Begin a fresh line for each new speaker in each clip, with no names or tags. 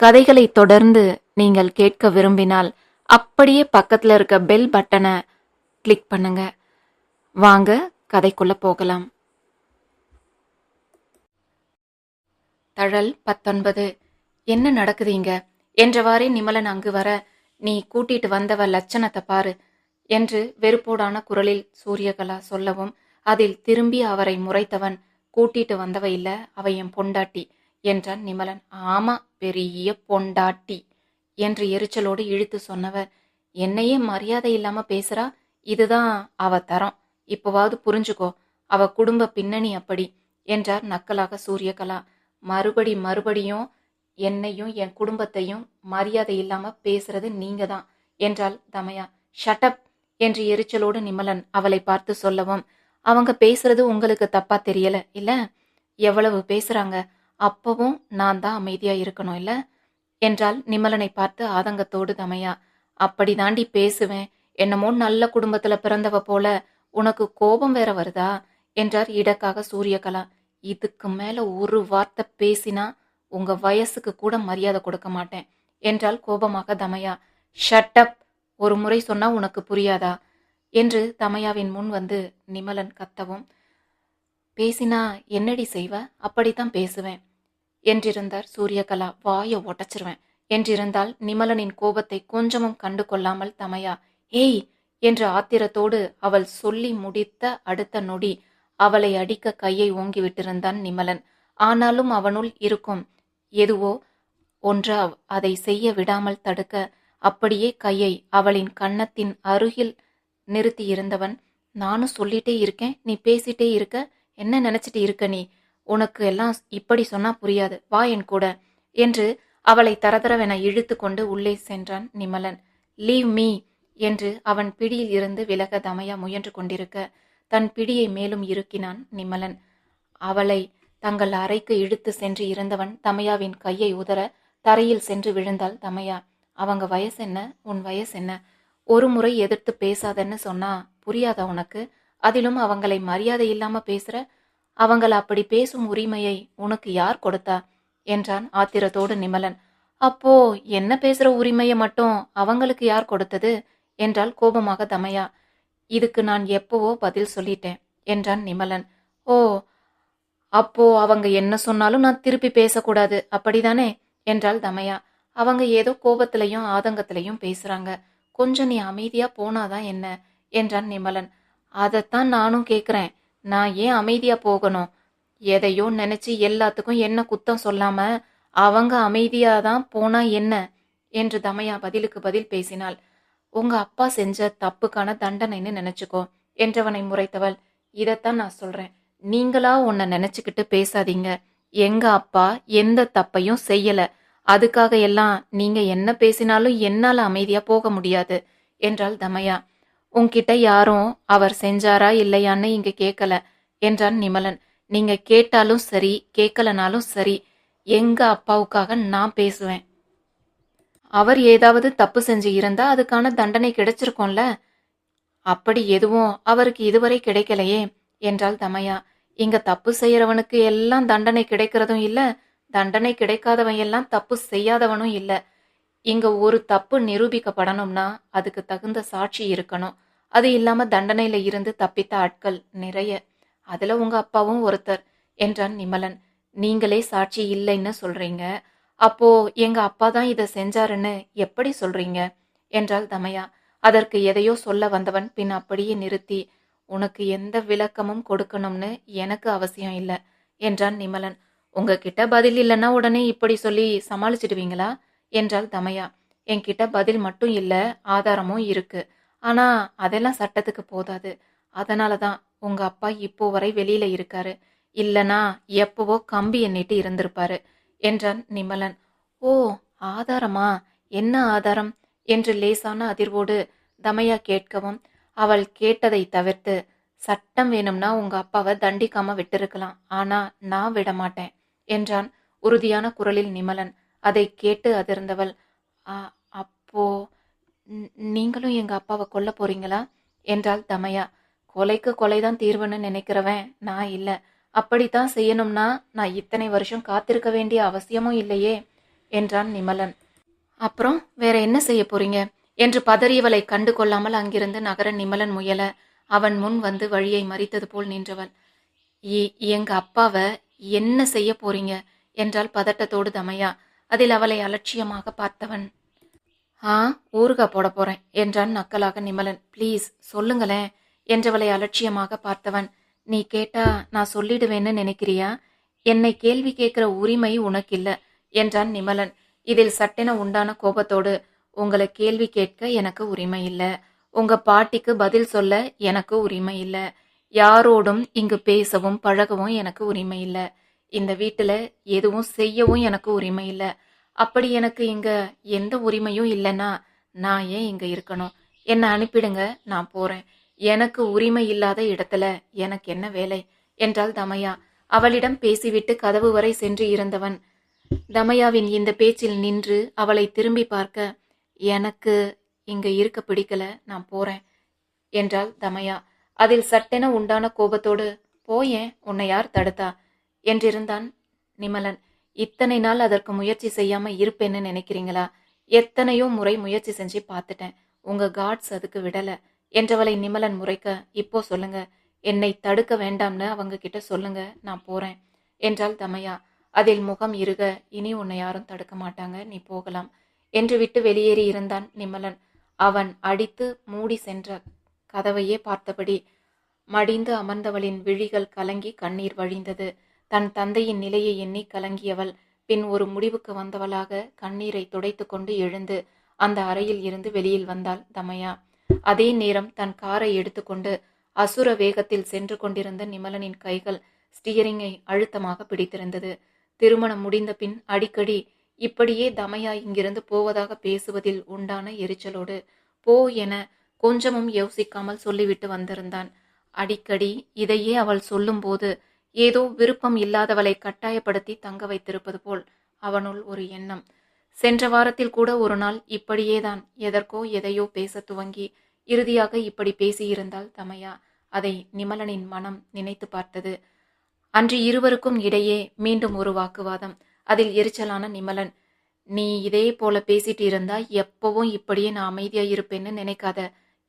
கதைகளை தொடர்ந்து நீங்கள் கேட்க விரும்பினால் அப்படியே பக்கத்தில் இருக்க பெல் பட்டனை கிளிக் பண்ணுங்க. வாங்க கதைக்குள்ள போகலாம். தழல் பத்தொன்பது. என்ன நடக்குதீங்க என்றவாறே நிமலன் அங்கு வர நீ கூட்டிட்டு வந்தவ லட்சணத்தை பாரு என்று வெறுப்போடான குரலில் சூரியகலா சொல்லவும் அதில் திரும்பி அவரை முறைத்தவன் கூட்டிட்டு வந்தவ இல்ல அவ என் பொண்டாட்டி என்றான் நிமலன். ஆமா பெரிய பொண்டாட்டி என்று எரிச்சலோடு இழுத்து சொன்னவர். என்னையே மரியாதை இல்லாம பேசுறா? இதுதான் அவ தரம். இப்போவாவது புரிஞ்சுக்கோ அவ குடும்ப பின்னணி அப்படி என்றார் நக்கலாக சூரியகலா. மறுபடி மறுபடியும் என்னையும் என் குடும்பத்தையும் மரியாதை இல்லாம பேசுறது நீங்க தான் என்றாள் தமயா. ஷட்டப் என்று எரிச்சலோடு நிமலன் அவளை பார்த்து சொல்லவும். அவங்க பேசுறது உங்களுக்கு தப்பா தெரியல இல்ல? எவ்வளவு பேசுறாங்க? அப்பவும் நான் தான் அமைதியா இருக்கணும் இல்ல? என்றால் நிமலனை பார்த்து ஆதங்கத்தோடு தமையா. அப்படி தாண்டி பேசுவேன். என்னமோ நல்ல குடும்பத்துல பிறந்தவ போல உனக்கு கோபம் வேற வருதா? என்றார் இடக்காக சூரியகலா. இதுக்கு மேல ஒரு வார்த்தை பேசினா உங்க வயசுக்கு கூட மரியாதை கொடுக்க மாட்டேன் என்றால் கோபமாக தமையா. ஷட்டப் ஒரு முறை சொன்னா உனக்கு புரியாதா? என்று தமையாவின் முன் வந்து நிமலன் கத்தவும். பேசினா என்னடி செய்வ? அப்படித்தான் பேசுவேன். என்றிருந்தார் சூரியகலா வாயை ஒட்டச்சிருவேன் என்றிருந்தால் நிமலனின் கோபத்தை கொஞ்சமும் கண்டு கொள்ளாமல் தமையா ஏய் என்று ஆத்திரத்தோடு அவள் சொல்லி முடித்த அடுத்த நொடி அவளை அடிக்க கையை ஓங்கி விட்டிருந்தான் நிமலன். ஆனாலும் அவனுள் இருக்கும். எதுவோ ஒன்று அதை செய்ய விடாமல் தடுக்க அப்படியே கையை அவளின் கன்னத்தின் அருகில் நிறுத்தி இருந்தவன் நானும் சொல்லிட்டே இருக்கேன். நீ பேசிட்டே இருக்க. என்ன நினைச்சிட்டு இருக்க நீ? உனக்கு எல்லாம் இப்படி சொன்னா புரியாது வா என் கூட என்று அவளை தரதரவென இழுத்து கொண்டு உள்ளே சென்றான் நிமலன். லீவ் மீ என்று அவன் பிடியில் இருந்து விலக தமையா முயன்று கொண்டிருக்க தன் பிடியை மேலும் இறுக்கினான் நிமலன். அவளை தங்கள் அறைக்கு இழுத்து சென்று இருந்தவன் தமையாவின் கையை உதற தரையில் சென்று விழுந்தாள் தமையா. அவங்க வயசு என்ன? உன் வயசு என்ன? ஒரு முறை எதிர்த்து பேசாதன்னு சொன்னா புரியாதா உனக்கு? அதிலும் அவங்களை மரியாதை இல்லாம பேசுற அவங்கள் அப்படி பேசும் உரிமையை உனக்கு யார் கொடுத்தா? என்றான் ஆத்திரத்தோடு நிமலன். அப்போ என்ன பேசுற உரிமையை மட்டும் அவங்களுக்கு யார் கொடுத்தது? என்றால் கோபமாக தமையா. இதுக்கு நான் எப்பவோ பதில் சொல்லிட்டேன் என்றான் நிமலன். ஓ அப்போ அவங்க என்ன சொன்னாலும் நான் திருப்பி பேசக்கூடாது அப்படிதானே? என்றாள் தமையா. அவங்க ஏதோ கோபத்திலையும் ஆதங்கத்திலையும் பேசுறாங்க. கொஞ்சம் நீ அமைதியா போனாதான் என்ன? என்றான் நிமலன். அதைத்தான் நானும் கேக்குறேன். நான் ஏன் அமைதியா போகணும்? எதையோ நினைச்சு எல்லாத்துக்கும் என்ன குத்தம் சொல்லாம அவங்க அமைதியாக தான் போனா என்ன? என்று தமையா பதிலுக்கு பதில் பேசினாள். உங்க அப்பா செஞ்ச தப்புக்கான தண்டனைன்னு நினைச்சுக்கோ என்றவனை முறைத்தவள். இதைத்தான் நான் சொல்றேன். நீங்களா உன்னை நினைச்சுக்கிட்டு பேசாதீங்க. எங்க அப்பா எந்த தப்பையும் செய்யல. அதுக்காக எல்லாம் நீங்க என்ன பேசினாலும் என்னால அமைதியா போக முடியாது என்றாள் தமையா. உன்கிட்ட யாரும் அவர் செஞ்சாரா இல்லையான்னு இங்க கேட்கல என்றான் நிமலன். நீங்க கேட்டாலும் சரி கேட்கலனாலும் சரி எங்க அப்பாவுக்காக நான் பேசுவேன். அவர் ஏதாவது தப்பு செஞ்சு இருந்தா அதுக்கான தண்டனை கிடைச்சிருக்கோம்ல? அப்படி எதுவும் அவருக்கு இதுவரை கிடைக்கலையே என்றாள் தமையா. இங்க தப்பு செய்யறவனுக்கு எல்லாம் தண்டனை கிடைக்கிறதும் இல்ல தண்டனை கிடைக்காதவன் எல்லாம் தப்பு செய்யாதவனும் இல்லை. இங்க ஒரு தப்பு நிரூபிக்கப்படணும்னா அதுக்கு தகுந்த சாட்சி இருக்கணும். அது இல்லாம தண்டனையில இருந்து தப்பித்த ஆட்கள் நிறைய. அதுல உங்க அப்பாவும் ஒருத்தர் என்றான் நிமலன். நீங்களே சாட்சி இல்லைன்னு சொல்றீங்க. அப்போ எங்க அப்பா தான் இதை செஞ்சாருன்னு எப்படி சொல்றீங்க? என்றாள் தமையா. அதற்கு எதையோ சொல்ல வந்தவன் பின் அப்படியே நிறுத்தி உனக்கு எந்த விளக்கமும் கொடுக்கணும்னு எனக்கு அவசியம் இல்லை என்றான் நிமலன். உங்ககிட்ட பதில் இல்லைன்னா உடனே இப்படி சொல்லி சமாளிச்சிடுவீங்களா? என்றாள் தமையா. என்கிட்ட பதில் மட்டும் இல்ல ஆதாரமும் இருக்கு. ஆனா அதெல்லாம் சட்டத்துக்கு போதாது. அதனால தான் உங்க அப்பா இப்போ வரை வெளியில இருக்காரு. இல்லனா எப்பவோ கம்பி எண்ணிட்டு இருந்திருப்பாரு என்றான் நிமலன். ஓ ஆதாரமா? என்ன ஆதாரம்? என்று லேசான அதிர்வோடு தமையா கேட்கவும் அவள் கேட்டதை தவிர்த்து சட்டம் வேணும்னா உங்க அப்பாவை தண்டிக்காம விட்டிருக்கலாம். ஆனா நான் விட மாட்டேன் என்றான் உறுதியான குரலில் நிமலன். அதை கேட்டு அதிர்ந்தவள். அப்போ நீங்களும் எங்க அப்பாவை கொல்ல போறீங்களா? என்றாள் தமையா. கொலைக்கு கொலைதான் தீர்வுன்னு நினைக்கிறவன் நான் இல்ல. அப்படித்தான் செய்யணும்னா நான் இத்தனை வருஷம் காத்திருக்க வேண்டிய அவசியமும் இல்லையே என்றான் நிமலன். அப்புறம் வேற என்ன செய்ய போறீங்க? என்று பதறியவளை கண்டு கொள்ளாமல் அங்கிருந்து நகர நிமலன் முயல. அவன் முன் வந்து வழியை மறித்தது போல் நின்றவள். எங்க அப்பாவை என்ன செய்ய போறீங்க? என்றால் பதட்டத்தோடு தமையா. அதில் அவளை அலட்சியமாக பார்த்தவன். ஆ ஊறுகாய் போட போறேன் என்றான் நக்கலாக நிமலன். ப்ளீஸ் சொல்லுங்களேன் என்றவளை அலட்சியமாக பார்த்தவன். நீ கேட்டா நான் சொல்லிடுவேன்னு நினைக்கிறியா? என்னை கேள்வி கேட்கிற உரிமை உனக்கில்ல என்றான் நிமலன். இதில் சட்டென உண்டான கோபத்தோடு உங்களை கேள்வி கேட்க எனக்கு உரிமை இல்லை. உங்க பாட்டிக்கு பதில் சொல்ல எனக்கு உரிமை இல்லை. யாரோடும் இங்கு பேசவும் பழகவும் எனக்கு உரிமை இல்லை. இந்த வீட்டில் எதுவும் செய்யவும் எனக்கு உரிமை இல்லை. அப்படி எனக்கு இங்கே எந்த உரிமையும் இல்லைன்னா நான் ஏன் இங்கே இருக்கணும்? என்னை அனுப்பிடுங்க நான் போகிறேன் எனக்கு உரிமை இல்லாத இடத்துல எனக்கு என்ன வேலை? என்றால் தமையா. அவளிடம் பேசிவிட்டு கதவு வரை சென்று இருந்தவன். தமையாவின் இந்த பேச்சில் நின்று அவளை திரும்பி பார்க்க எனக்கு இங்க இருக்க பிடிக்கல நான் போறேன் என்றாள் தமையா. அதில் சட்டென உண்டான கோபத்தோடு போயேன் உன்னை யார் தடுத்தா? என்றிருந்தான் நிமலன். இத்தனை நாள் அதற்கு முயற்சி செய்யாம இருப்பேன்னு நினைக்கிறீங்களா? எத்தனையோ முறை முயற்சி செஞ்சு பார்த்துட்டேன். உங்க காட்ஸ் அதுக்கு விடல. என்றவளை நிமலன் முறைக்க இப்போ சொல்லுங்க. என்னை தடுக்க வேண்டாம்னு அவங்க கிட்ட சொல்லுங்க. நான் போறேன். என்றாள் தமையா. அதில் முகம் இருக. இனி உன்னை யாரும் தடுக்க மாட்டாங்க. நீ போகலாம். என்று விட்டு வெளியேறி இருந்தான் நிமலன். அவன் அடித்து மூடி சென்ற கதவையே பார்த்தபடி மடிந்து அமர்ந்தவளின் விழிகள் கலங்கி கண்ணீர் வழிந்தது. தன் தந்தையின் நிலையை எண்ணி கலங்கியவள். பின் ஒரு முடிவுக்கு வந்தவளாக கண்ணீரை துடைத்து கொண்டு எழுந்து அந்த அறையில் இருந்து வெளியில் வந்தாள் தமையா. அதே நேரம் தன் காரை எடுத்துக்கொண்டு அசுர வேகத்தில் சென்று கொண்டிருந்த நிமலனின் கைகள் ஸ்டியரிங்கை அழுத்தமாக பிடித்திருந்தது. திருமணம் முடிந்த பின் அடிக்கடி இப்படியே தமையா இங்கிருந்து போவதாக பேசுவதில் உண்டான எரிச்சலோடு போ என கொஞ்சமும் யோசிக்காமல் சொல்லிவிட்டு வந்திருந்தான். அடிக்கடி இதையே அவள் சொல்லும்போது ஏதோ விருப்பம் இல்லாதவளை கட்டாயப்படுத்தி தங்க வைத்திருப்பது போல் அவனுள் ஒரு எண்ணம். சென்ற வாரத்தில் கூட ஒரு நாள் இப்படியேதான் எதற்கோ எதையோ பேசத் துவங்கி இறுதியாக இப்படி பேசியிருந்தால் தமையா. அதை நிமலனின் மனம் நினைத்து பார்த்தது. அன்று இருவருக்கும் இடையே மீண்டும் ஒரு வாக்குவாதம். அதில் எரிச்சலான நிமலன் நீ இதே போல பேசிட்டு இருந்தா எப்பவும் இப்படியே நான் அமைதியாயிருப்பேன்னு நினைக்காத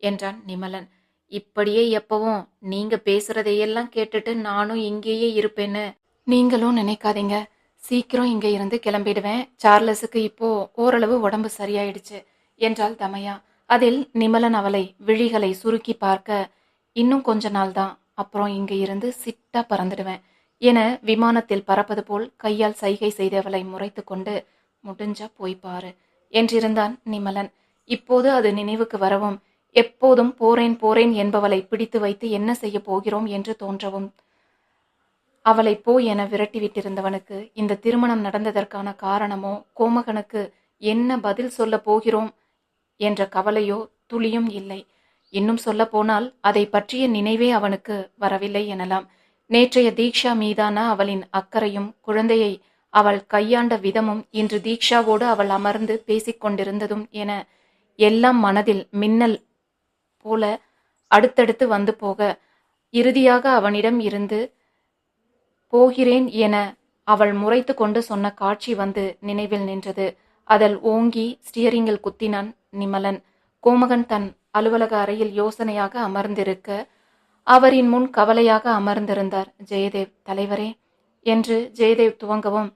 என்றான் நிமலன். இப்படியே எப்பவும் நீங்க பேசுறதையெல்லாம் கேட்டுட்டு நானும் இங்கேயே இருப்பேன்னு. நீங்களும் நினைக்காதீங்க. சீக்கிரம் இங்க இருந்து கிளம்பிடுவேன். சார்லஸுக்கு இப்போ ஓரளவு உடம்பு சரியாயிடுச்சு. என்றாள் தமையா. அதில் நிமலன் அவளை விழிகளை சுருக்கி பார்க்க இன்னும் கொஞ்ச நாள் தான். அப்புறம் இங்க இருந்து சிட்டா பறந்துடுவேன் என விமானத்தில் பறப்பது போல் கையால் சைகை செய்தவளை முறைத்து கொண்டு முடிஞ்சா போய் பாரு என்றிருந்தான் நிமலன். இப்போது அது நினைவுக்கு வரவும் எப்போதும் போறேன் போறேன் என்பவளை பிடித்து வைத்து என்ன செய்ய போகிறோம் என்று தோன்றவும். அவளை போ என விரட்டிவிட்டிருந்தவனுக்கு இந்த திருமணம் நடந்ததற்கான காரணமோ கோமகனுக்கு என்ன பதில் சொல்ல போகிறோம் என்ற கவலையோ துளியும் இல்லை. இன்னும் சொல்ல போனால் அதை பற்றிய நினைவே அவனுக்கு வரவில்லை எனலாம். நேற்றைய தீக்ஷா மீதான அவளின் அக்கறையும் குழந்தையை அவள் கையாண்ட விதமும் இன்று தீக்ஷாவோடு அவள் அமர்ந்து பேசிக்கொண்டிருந்ததும் என எல்லாம் மனதில் மின்னல் போல அடுத்தடுத்து வந்து போக இறுதியாக அவனிடம் இருந்து போகிறேன் என அவள் முறைத்து கொண்டு சொன்ன காட்சி வந்து நினைவில் நின்றது. அதில் ஓங்கி ஸ்டியரிங்கில் குத்தினான் நிமலன். கோமகன் தன் அலுவலக அறையில் யோசனையாக அமர்ந்திருக்க அவரின் முன் கவலையாக அமர்ந்திருந்தார். ஜெயதேவ் தலைவரே என்று ஜெயதேவ் துவங்கவும்.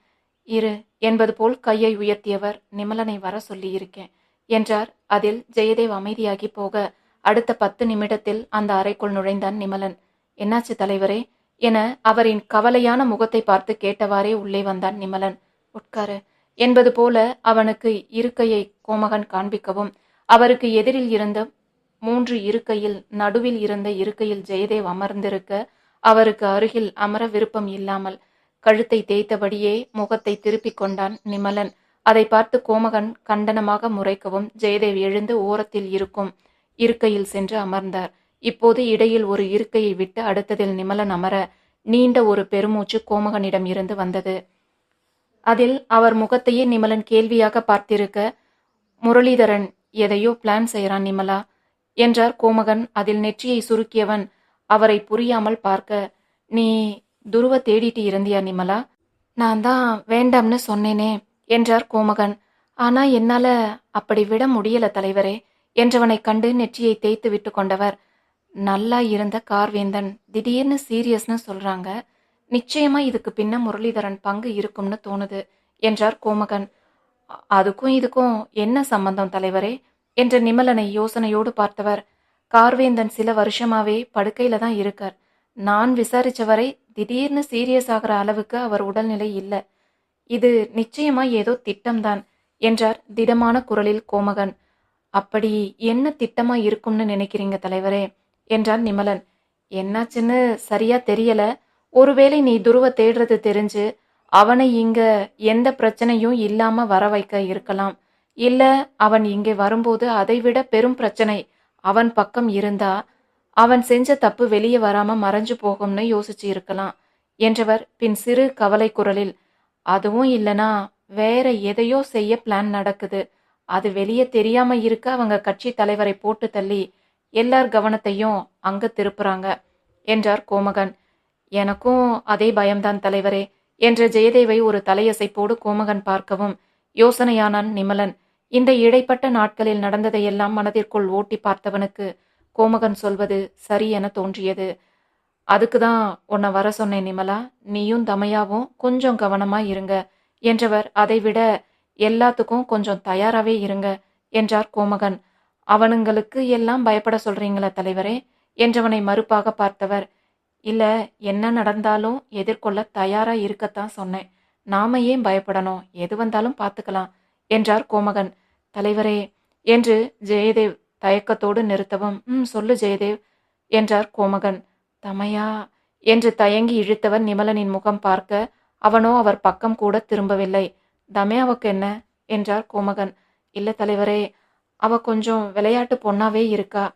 இரு என்பது போல் கையை உயர்த்தியவர் நிமலனை வர சொல்லியிருக்கேன் என்றார். அதில் ஜெயதேவ் அமைதியாகி போக அடுத்த பத்து நிமிடத்தில் அந்த அறைக்குள் நுழைந்தான் நிமலன். என்னாச்சு தலைவரே? என அவரின் கவலையான முகத்தை பார்த்து கேட்டவாறே உள்ளே வந்தான் நிமலன். உட்காரு என்பது போல அவனுக்கு இருக்கையை கோமகன் காண்பிக்கவும் அவருக்கு எதிரில் இருந்த மூன்று இருக்கையில் நடுவில் இருந்த இருக்கையில் ஜெயதேவ் அமர்ந்திருக்க அவருக்கு அருகில் அமர விருப்பம் இல்லாமல் கழுத்தை தேய்த்தபடியே முகத்தை திருப்பிக் கொண்டான் நிமலன். அதை பார்த்து கோமகன் கண்டனமாக முறைக்கவும் ஜெயதேவ் எழுந்து ஓரத்தில் இருக்கும். இருக்கையில் சென்று அமர்ந்தார். இப்போது இடையில் ஒரு இருக்கையை விட்டு அடுத்ததில் நிமலன் அமர நீண்ட ஒரு பெருமூச்சு கோமகனிடம் இருந்து வந்தது. அதில் அவர் முகத்தையே நிமலன் கேள்வியாக பார்த்திருக்க முரளிதரன் எதையோ பிளான் செய்கிறான் நிமலா என்றார் கோமகன். அதில் நெற்றியை சுருக்கியவன் அவரை புரியாமல் பார்க்க நீ துருவ தேடிட்டு இருந்தியா நிமலா? நான் தான் வேண்டாம்னு சொன்னேனே என்றார் கோமகன். ஆனா என்னால அப்படி விட முடியல தலைவரே என்றவனை கண்டு நெற்றியை தேய்த்து விட்டு கொண்டவர். நல்லா இருந்த கார்வேந்தன் திடீர்னு சீரியஸ்னு சொல்றாங்க. நிச்சயமா இதுக்கு பின்ன முரளிதரன் பங்கு இருக்கும்னு தோணுது என்றார் கோமகன். அதுக்கும் இதுக்கும் என்ன சம்பந்தம் தலைவரே என்ற நிமலனை யோசனையோடு பார்த்தவர். கார்வேந்தன் சில வருஷமாவே படுக்கையில தான் இருக்கார். நான் விசாரிச்ச வரை திடீர்னு சீரியஸ் ஆகிற அளவுக்கு அவர் உடல்நிலை இல்லை. இது நிச்சயமா ஏதோ திட்டம்தான் என்றார் திடமான குரலில் கோமகன். அப்படி என்ன திட்டமா இருக்கும்னு நினைக்கிறீங்க தலைவரே? என்றான் நிமலன். என்னாச்சுன்னு சரியா தெரியல. ஒருவேளை நீ துருவ தேடுறது தெரிஞ்சு அவனை இங்க எந்த பிரச்சனையும் இல்லாம வர வைக்க இருக்கலாம். இல்ல அவன் இங்கே வரும்போது அதைவிட பெரும் பிரச்சனை. அவன் பக்கம் இருந்தா அவன் செஞ்ச தப்பு வெளியே வராம மறைஞ்சு போகும்னு யோசிச்சு இருக்கலாம் என்றவர் பின் சிறு கவலை குரலில் அதுவும் இல்லனா வேற எதையோ செய்ய பிளான் நடக்குது. அது வெளியே தெரியாம இருக்க அவங்க கட்சி தலைவரை போட்டு தள்ளி எல்லார் கவனத்தையும் அங்க திருப்புறாங்க என்றார் கோமகன். எனக்கும் அதே பயம்தான் தலைவரே என்ற ஜெயதேவை ஒரு தலையசைப்போடு கோமகன் பார்க்கவும் யோசனையானான் நிமலன். இந்த இடைப்பட்ட நாட்களில் நடந்ததையெல்லாம் மனதிற்குள் ஓட்டி பார்த்தவனுக்கு கோமகன் சொல்வது சரி என தோன்றியது. அதுக்கு தான் உன்னை வர சொன்னேன் நிமலா நீயும் தமையாவும் கொஞ்சம் கவனமா இருங்க என்றவர் அதைவிட எல்லாத்துக்கும் கொஞ்சம் தயாராகவே இருங்க என்றார் கோமகன். அவனுங்களுக்கு எல்லாம் பயப்பட சொல்றீங்களா தலைவரே என்றவனை மறுப்பாக பார்த்தவர். இல்ல என்ன நடந்தாலும் எதிர்கொள்ள தயாரா இருக்கத்தான் சொன்னேன். நாம ஏன் பயப்படணும்? எது வந்தாலும் பார்த்துக்கலாம் என்றார் கோமகன். தலைவரே என்று ஜெயதேவ் தயக்கத்தோடு நிறுத்தவும் ம் சொல்லு ஜெயதேவ் என்றார் கோமகன். தமையா என்று தயங்கி இழுத்தவர் நிமலனின் முகம் பார்க்க அவனோ அவர் பக்கம் கூட திரும்பவில்லை. தமையாவுக்கு என்ன? என்றார் கோமகன். இல்ல தலைவரே அவ கொஞ்சம் விளையாட்டு பொண்ணாவே இருக்கா.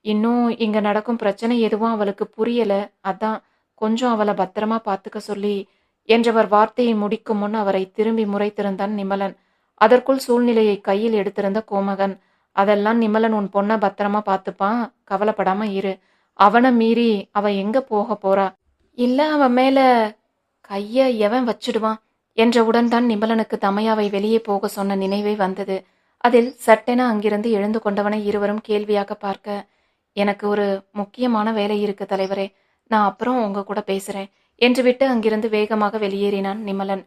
இன்னும் இங்க நடக்கும் பிரச்சனை எதுவும் அவளுக்கு புரியல. அதான் கொஞ்சம் அவளை பத்திரமா பார்த்துக்க சொல்லி என்றவர் வார்த்தையை முடிக்கும் முன் அவரை திரும்பி முறைத்திருந்தான் நிமலன். அதற்குள் சூழ்நிலையை கையில் எடுத்திருந்த கோமகன். அதெல்லாம் நிமலன் உன் பொண்ணை பத்திரமா பார்த்துப்பான். கவலைப்படாம இரு. அவனை மீறி அவ எங்க போக போறா? இல்ல அவன் மேல கைய எவன் வச்சிடுவான்? என்றவுடன் தான் நிமலனுக்கு தமையாவை வெளியே போக சொன்ன நினைவே வந்தது. அதில் சட்டென அங்கிருந்து எழுந்து கொண்டவனை இருவரும் கேள்வியாக பார்க்க எனக்கு ஒரு முக்கியமான வேலை இருக்கு தலைவரே நான் அப்புறம் உங்க கூட பேசுறேன் என்று விட்டு அங்கிருந்து வேகமாக வெளியேறினான் நிமலன்.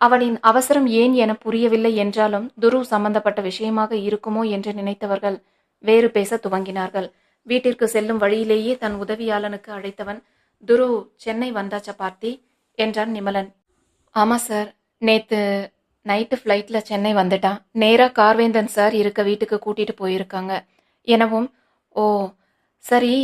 அவனின் அவசரம் ஏன் என புரியவில்லை என்றாலும் துரு சம்பந்தப்பட்ட விஷயமாக இருக்குமோ என்று நினைத்தவர்கள் வேறு பேச துவங்கினார்கள். வீட்டிற்கு செல்லும் வழியிலேயே தன் உதவியாளனுக்கு அழைத்தவன் துரு சென்னை வந்தாச்ச பார்த்தி? என்றான் நிமலன். ஆமாம் சார். நேற்று நைட்டு ஃப்ளைட்டில் சென்னை வந்துட்டான். நேராக கார்வேந்தன் சார் இருக்க வீட்டுக்கு கூட்டிகிட்டு போயிருக்காங்க. எனவும் ஓ சரி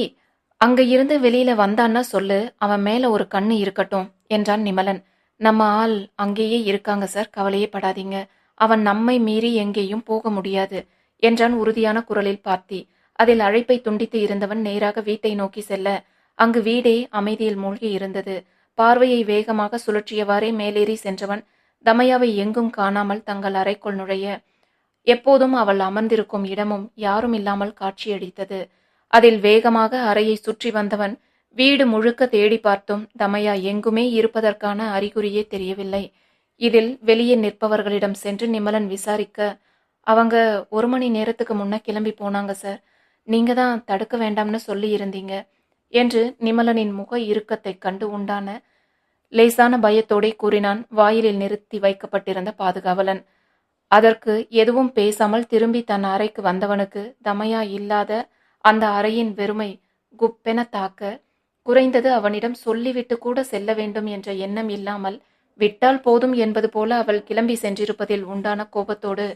அங்கே இருந்து வெளியில் வந்தான்னா சொல்லு. அவன் மேலே ஒரு கண்ணு இருக்கட்டும் என்றான் நிமலன். நம்ம ஆள் அங்கேயே இருக்காங்க சார். கவலையே படாதீங்க. அவன் நம்மை மீறி எங்கேயும் போக முடியாது என்றான் உறுதியான குரலில் பார்த்தி. அதில் அழைப்பை துண்டித்து இருந்தவன் நேராக வீட்டை நோக்கி செல்ல அங்கு வீடே அமைதியில் மூழ்கி இருந்தது. பார்வையை வேகமாக சுழற்றியவாறே மேலேறி சென்றவன் தமையாவை எங்கும் காணாமல் தங்கள் அறைக்குள் நுழைய எப்போதும் அவள் அமர்ந்திருக்கும் இடமும் யாரும் இல்லாமல் காட்சியளித்தது. அதில் வேகமாக அறையை சுற்றி வந்தவன் வீடு முழுக்க தேடி பார்த்தும் தமையா எங்குமே இருப்பதற்கான அறிகுறியே தெரியவில்லை. இதில் வெளியே நிற்பவர்களிடம் சென்று நிமலன் விசாரிக்க அவங்க ஒரு மணி நேரத்துக்கு முன்ன கிளம்பி போனாங்க சார். நீங்க தான் தடுக்க வேண்டாம்னு சொல்லி இருந்தீங்க என்று நிமலனின் முக இறுக்கத்தைக் கண்டு உண்டான லேசான பயத்தோடே கூறினான் வாயிலில் நிறுத்தி வைக்கப்பட்டிருந்த பாதுகாவலன். அதற்கு எதுவும் பேசாமல் திரும்பி தன் அறைக்கு வந்தவனுக்கு தமையா இல்லாத அந்த அறையின் வெறுமை குப்பென தாக்க குறைந்தது அவனிடம் சொல்லிவிட்டு கூட செல்ல வேண்டும் என்ற எண்ணம் இல்லாமல் விட்டால் போதும் என்பது போல அவள் கிளம்பி சென்றிருப்பதில் உண்டான கோபத்தோடு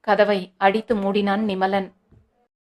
கதவை அடித்து மூடினான் நிமலன்.